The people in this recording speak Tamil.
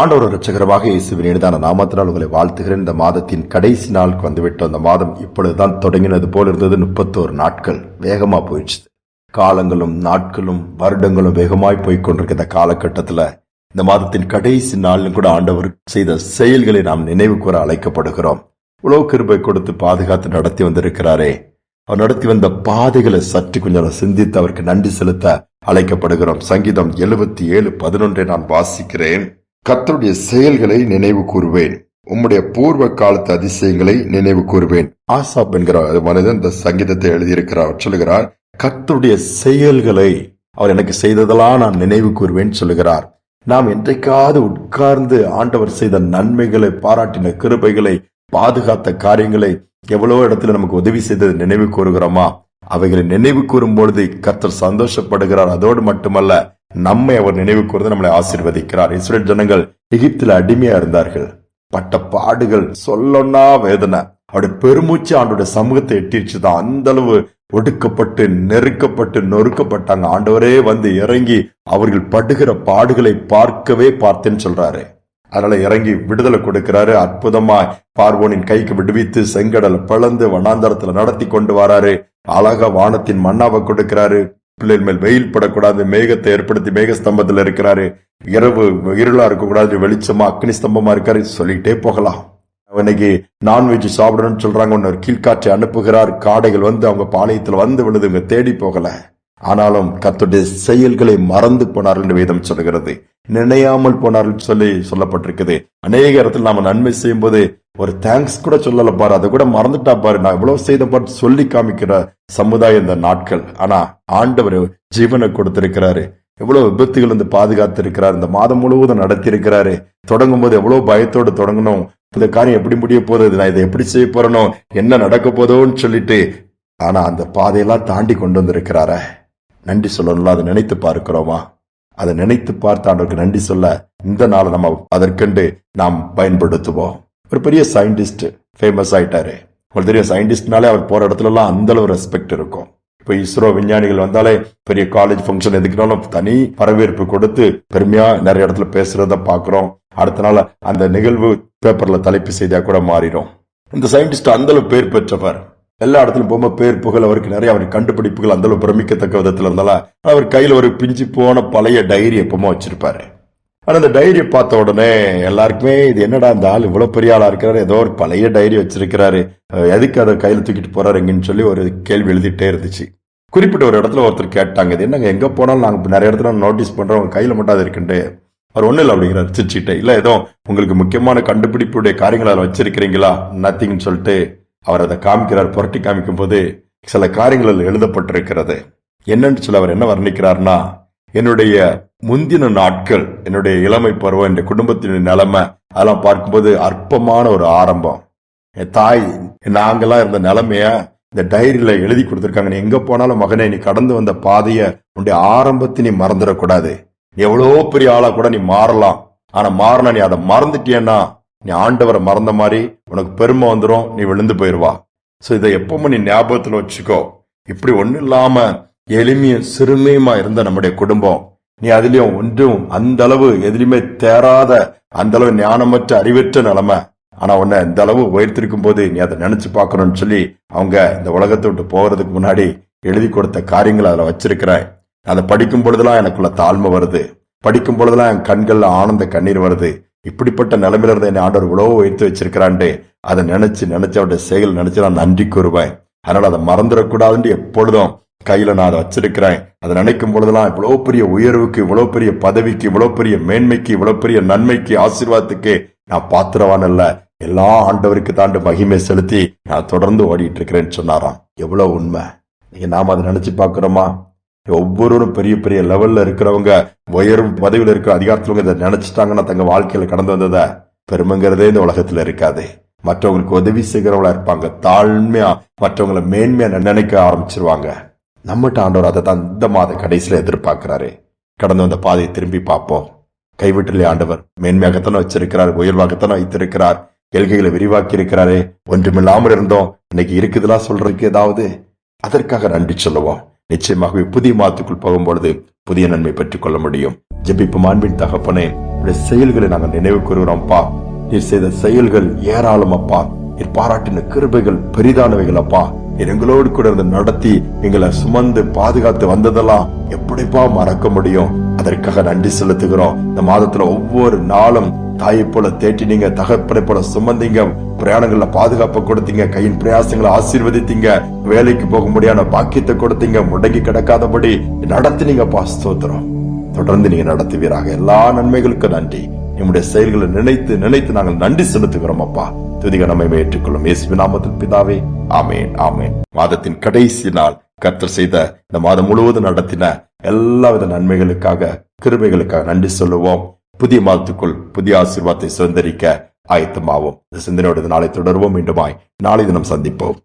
ஆண்டவர் ரட்சகரமாக இயேசுவின் இனிதான நாமத்தினால் உங்களை வாழ்த்துகிறேன். இந்த மாதத்தின் கடைசி நாளுக்கு வந்துவிட்டோம் அந்த மாதம் இப்பொழுதுதான் தொடங்கினது போல இருந்தது. முப்பத்தோரு நாட்கள் வேகமா போயிடுச்சு. காலங்களும் நாட்களும் வருடங்களும் வேகமாய் போய்கொண்டிருக்க இந்த காலகட்டத்துல இந்த மாதத்தின் கடைசி நாளிலும் கூட ஆண்டவர் செய்த செயல்களை நாம் நினைவு கூற அழைக்கப்படுகிறோம். உலக கிருபை கொடுத்து பாதுகாத்து நடத்தி வந்திருக்கிறாரே. அவர் நடத்தி வந்த பாதைகளை சற்று கொஞ்சம் சிந்தித்து அவருக்கு நன்றி செலுத்த அழைக்கப்படுகிறோம். சங்கீதம் எழுபத்தி ஏழு பதினொன்றை நான் வாசிக்கிறேன். கத்தருடைய செயல்களை நினைவு கூறுவேன். உம்முடைய பூர்வ காலத்து அதிசயங்களை நினைவு கூறுவேன். ஆசாப் என்கிற மனிதன் இந்த சங்கீதத்தை எழுதியிருக்கிறார் அவர் சொல்லுகிறார் கத்தருடைய செயல்களை அவர் எனக்கு செய்ததெல்லாம் நான் நினைவு கூறுவேன் சொல்லுகிறார். நாம் என்றைக்காவது உட்கார்ந்து ஆண்டவர் செய்த நன்மைகளை பாராட்டின கிருபைகளை பாதுகாத்த காரியங்களை எவ்வளவு இடத்துல நமக்கு உதவி செய்தது நினைவு கூறுகிறோமா? அவைகளை நினைவு கூறும் பொழுது கத்தர் சந்தோஷப்படுகிறார். அதோடு மட்டுமல்ல நம்மை அவர் நினைவு கூர்ந்து நம்மளை ஆசிர்வதிக்கிறார். இஸ்ரேல் ஜனங்கள் எகிப்தில் அடிமையா இருந்தார்கள். பட்ட பாடுகள் சொல்லொன்னா வேதனை. அவருடைய பெருமூச்சு ஆண்டோட சமூகத்தை எட்டிருச்சுதான் அந்த அளவு ஒடுக்கப்பட்டு நெருக்கப்பட்டு நொறுக்கப்பட்டாங்க. ஆண்டவரே வந்து இறங்கி அவர்கள் படுகிற பாடுகளை பார்க்கவே பார்த்தேன்னு சொல்றாரு. அதனால இறங்கி விடுதலை கொடுக்கிறாரு. அற்புதமா பார்வோனின் கைக்கு விடுவித்து செங்கடலை பிளந்து வனாந்தரத்துல நடத்தி கொண்டு வராரு. அழகா வானத்தின் மண்ணாவை கொடுக்கிறாரு. பிள்ளைகள் மேல் வெயில் படக்கூடாது மேகத்தை ஏற்படுத்தி மேக ஸ்தம்பத்துல இருக்கிறாரு. இரவு இருளா இருக்கக்கூடாது வெளிச்சமா அக்னி ஸ்தம்பமா இருக்காரு சொல்லிட்டே போகலாம். இன்னைக்கு நான்வெஜ் சாப்பிடணும்னு சொல்றாங்க ஒன்னு கீழ்காற்றை அனுப்புகிறார் காடைகள் வந்து அவங்க பாளையத்துல வந்து விழுது இவங்க தேடி போகல. ஆனாலும் கத்துடைய செயல்களை மறந்து போனார்கள் என்று வேதம் சொல்லுகிறது. நினையாமல் போனார்கள் சொல்லி சொல்லப்பட்டிருக்குது. அநேக இடத்துல நாம நன்மை செய்யும் போது ஒரு தேங்க்ஸ் கூட சொல்லல பாரு அதை கூட மறந்துட்டா பாரு. நான் இவ்வளவு செய்த பாரு சொல்லி காமிக்கிற சமுதாயம் இந்த நாட்கள். ஆனா ஆண்டவர் ஜீவனை கொடுத்திருக்கிறாரு. எவ்வளவு விபத்துகள் இருந்து பாதுகாத்து இருக்கிறார் இந்த மாதம் முழுவதும் நடத்தி இருக்கிறாரு தொடங்கும் போது எவ்வளவு பயத்தோடு தொடங்கணும். இந்த காரியம் எப்படி முடிய போறது நான் இதை எப்படி செய்ய போறனோ? என்ன நடக்க போதோன்னு சொல்லிட்டு ஆனா அந்த பாதையெல்லாம் தாண்டி கொண்டு வந்திருக்கிறாரா. நன்றி சொல்லணும்ல அதை நினைத்து பார்க்கிறோமா? அதை நினைத்து பார்த்து ஆண்டவருக்கு நன்றி சொல்ல இந்த நாளை நம்ம அதற்கென்று நாம் பயன்படுத்துவோம். ஒரு பெரிய சயின்டிஸ்ட் ஃபேமஸ் ஆயிட்டாரு. உங்களுக்கு தெரியும் சயின்டிஸ்ட்னாலே அவர் போற இடத்துல எல்லாம் அந்த அளவு ரெஸ்பெக்ட் இருக்கும். இப்ப இஸ்ரோ விஞ்ஞானிகள் வந்தாலே பெரிய காலேஜ் ஃபங்க்ஷன் எதுக்குனாலும் தனி வரவேற்பு கொடுத்து பெருமையா நிறைய இடத்துல பேசுறத பாக்குறோம் அடுத்த நாள் அந்த நிகழ்வு பேப்பர்ல தலைப்பு செய்தியா கூட மாறிடும். இந்த சயின்டிஸ்ட் அந்த அளவு பேர் பெற்றவர். எல்லா இடத்துலையும் போகும்போது பேர் புகழ் அவருக்கு நிறைய அவர் கண்டுபிடிப்புகள் அந்த பிரமிக்கத்தக்க விதத்தில் இருந்தாலும் அவர் கையில் ஒரு பிஞ்சு போன பழைய டைரி எப்பவுமே வச்சிருப்பாரு. ஆனால் அந்த டைரியை பார்த்த உடனே எல்லாருக்குமே இது என்னடா இந்த ஆள் இவ்வளோ பெரிய ஆளாக இருக்கிறாரு? ஏதோ ஒரு பழைய டைரி வச்சிருக்கிறாரு. எதுக்கு அதை கையில் தூக்கிட்டு போறாருங்கன்னு சொல்லி ஒரு கேள்வி எழுதிட்டே இருந்துச்சு. குறிப்பிட்ட ஒரு இடத்துல ஒருத்தர் கேட்டாங்க இது என்னங்க எங்கே போனாலும் நாங்கள் நிறைய இடத்துல நோட்டீஸ் பண்ணுறோம் உங்கள் கையில் மட்டும் அது இருக்குன்ட்டு. அவர் ஒன்றும் இல்லை அப்படிங்கிறார். சிரிச்சுக்கிட்டே இல்லை ஏதோ உங்களுக்கு முக்கியமான கண்டுபிடிப்புடைய காரியங்கள் அதில் வச்சிருக்கிறீங்களா நத்திங்னு சொல்லிட்டு. அவர் அதை காமிக்கிறார் புரட்டி காமிக்கும் போது சில காரியங்கள் எழுதப்பட்டிருக்கிறது. என்னன்னு சொல்லி அவர் என்ன வர்ணிக்கிறார்னா என்னுடைய முந்தின நாட்கள் என்னுடைய இளமை பருவம் என்னுடைய குடும்பத்தினுடைய நிலைமை அதெல்லாம் பார்க்கும்போது அற்பமான ஒரு ஆரம்பம். என் தாய் நாங்கெல்லாம் இருந்த நிலைமைய இந்த டைரியில எழுதி கொடுத்துருக்காங்க. நீ எங்க போனாலும் மகனே நீ கடந்து வந்த பாதைய உன்னுடைய ஆரம்பத்தை நீ மறந்துடக்கூடாது. எவ்வளோ பெரிய ஆளா கூட நீ மாறலாம். ஆனா மாறினா நீ அதை மறந்துட்டியன்னா நீ ஆண்டவரை மறந்த மாதிரி உனக்கு பெருமை வந்துடும் நீ விழுந்து போயிருவா. சோ இதை எப்பவும் நீ ஞாபகத்துல வச்சுக்கோ. இப்படி ஒன்றும் இல்லாம எளிமையும் சிறுமையுமா இருந்த நம்முடைய குடும்பம் நீ அதுலயும் ஒன்றும் அந்த அளவு எதிலுமே தேராத அந்த அளவு ஞானமற்ற அறிவற்ற நிலைமை. ஆனா உன்னை இந்த அளவு உயர்த்திருக்கும் போது நீ அதை நினைச்சு பார்க்கணும்னு சொல்லி அவங்க இந்த உலகத்தை விட்டு போகிறதுக்கு முன்னாடி எழுதி கொடுத்த காரியங்களை அதுல வச்சிருக்கிறேன் அதை படிக்கும் பொழுதெல்லாம் எனக்குள்ள தாழ்மை வருது. படிக்கும் பொழுதெல்லாம் என் கண்கள்ல ஆனந்த கண்ணீர் வருது. இப்படிப்பட்ட நிலைமையில இருந்து என்னை ஆண்டவர் உழவு உயர்த்து வச்சிருக்கிறான்ட்டு அதை நினைச்சு நினைச்சு அவருடைய செயல் நினைச்சு நான் நன்றி கூறுவேன் அதனால அதை மறந்துடக்கூடாதுன்னு எப்பொழுதும் கையில நான் அதை வச்சிருக்கிறேன். அதை நினைக்கும் பொழுதெல்லாம் இவ்வளவு பெரிய உயர்வுக்கு இவ்வளவு பெரிய பதவிக்கு இவ்வளவு பெரிய மேன்மைக்கு இவ்வளவு பெரிய நன்மைக்கு ஆசீர்வாதத்துக்கு நான் பாத்திரவான் அல்ல. எல்லா ஆண்டவருக்கு தாண்டு மகிமை செலுத்தி நான் தொடர்ந்து ஓடிட்டு இருக்கிறேன்னு சொன்னாராம். எவ்வளவு உண்மை. நீங்க நாம அதை நினைச்சு பாக்குறோமா ஒவ்வொருவரும் பெரிய பெரிய லெவல்ல இருக்கிறவங்க உயர் பதவியில் இருக்கிற அதிகாரத்துல இதை நினைச்சிட்டாங்கன்னா தங்க வாழ்க்கையில கடந்து வந்தத பெருமைங்கிறதே இந்த உலகத்துல இருக்காது. மற்றவங்களுக்கு உதவி செய்கிறவங்களா இருப்பாங்க. தாழ்மையா மற்றவங்களை மேன்மையா நினைக்க ஆரம்பிச்சிருவாங்க. நம்மகிட்ட ஆண்டவர் அதை தான் இந்த மாத கடைசியில எதிர்பார்க்கிறாரு. கடந்து வந்த பாதையை திரும்பி பார்ப்போம். கைவிட்டிலே ஆண்டவர் மேன்மையாகத்தானே வச்சிருக்கிறார் உயர்வாகத்தானே வைத்திருக்கிறார் எல்கைகளை விரிவாக்கி இருக்கிறாரே. ஒன்றுமில்லாமல் இருந்தோம் இன்னைக்கு இருக்குதுலாம் சொல்றதுக்கு ஏதாவது? அதற்காக நன்றி சொல்லுவோம். நிச்சயமாகவே புதிய மாதத்துக்குள் போகும்பொழுது புதிய நன்மை பெற்றுக் கொள்ள முடியும். ஜெபிப்பு மாண்பின் தகப்பனே உடைய செயல்களை நாங்கள் நினைவு கூறுகிறோம்ப்பா நீர் செய்த செயல்கள் ஏராளம் அப்பா. நீர் பாராட்டின கிருபைகள் பெரிதானவைகள் அப்பா. நீர் எங்களோடு கூட இருந்து நடத்தி எங்களை சுமந்து பாதுகாத்து வந்ததெல்லாம் எப்படிப்பா மறக்க முடியும். அதற்காக நன்றி செலுத்துகிறோம். இந்த மாதத்துல ஒவ்வொரு நாளும் தாயை போல தேட்டினீங்க தகப்பனை போல சுமந்தீங்க. பிரயாணங்கள்ல பாதுகாப்பை கொடுத்தீங்க கையின் பிரயாசங்களை ஆசீர்வதித்தீங்க வேலைக்கு போக முடியாத பாக்கியத்தை கொடுத்தீங்க முடங்கி கிடக்காதபடி நடத்தினீங்கப்பா ஸ்தோத்திரம். தொடர்ந்து நீங்க நடத்துவீராக. எல்லா நன்மைகளுக்கும் நன்றி. நம்முடைய செயல்களை நினைத்து நினைத்து நாங்கள் நன்றி செலுத்துகிறோம் அப்பா. துதிக நம்மை ஏற்றுக்கொள்ளும். இயேசு நாமத்தில் பிதாவே ஆமேன் ஆமேன். மாதத்தின் கடைசி நாள் கர்த்தர் செய்த இந்த மாதம் முழுவதும் நடத்தின எல்லாவித நன்மைகளுக்காக கிருமைகளுக்காக நன்றி சொல்லுவோம். புதிய மாதத்துக்குள் புதிய ஆசீர்வாதத்தை சுதந்திரிக்க ஆயத்தமாவோம். இந்த சிந்தனையோடு நாளை தொடர்வோம். மீண்டுமாய் நாளை தினம் சந்திப்போம்.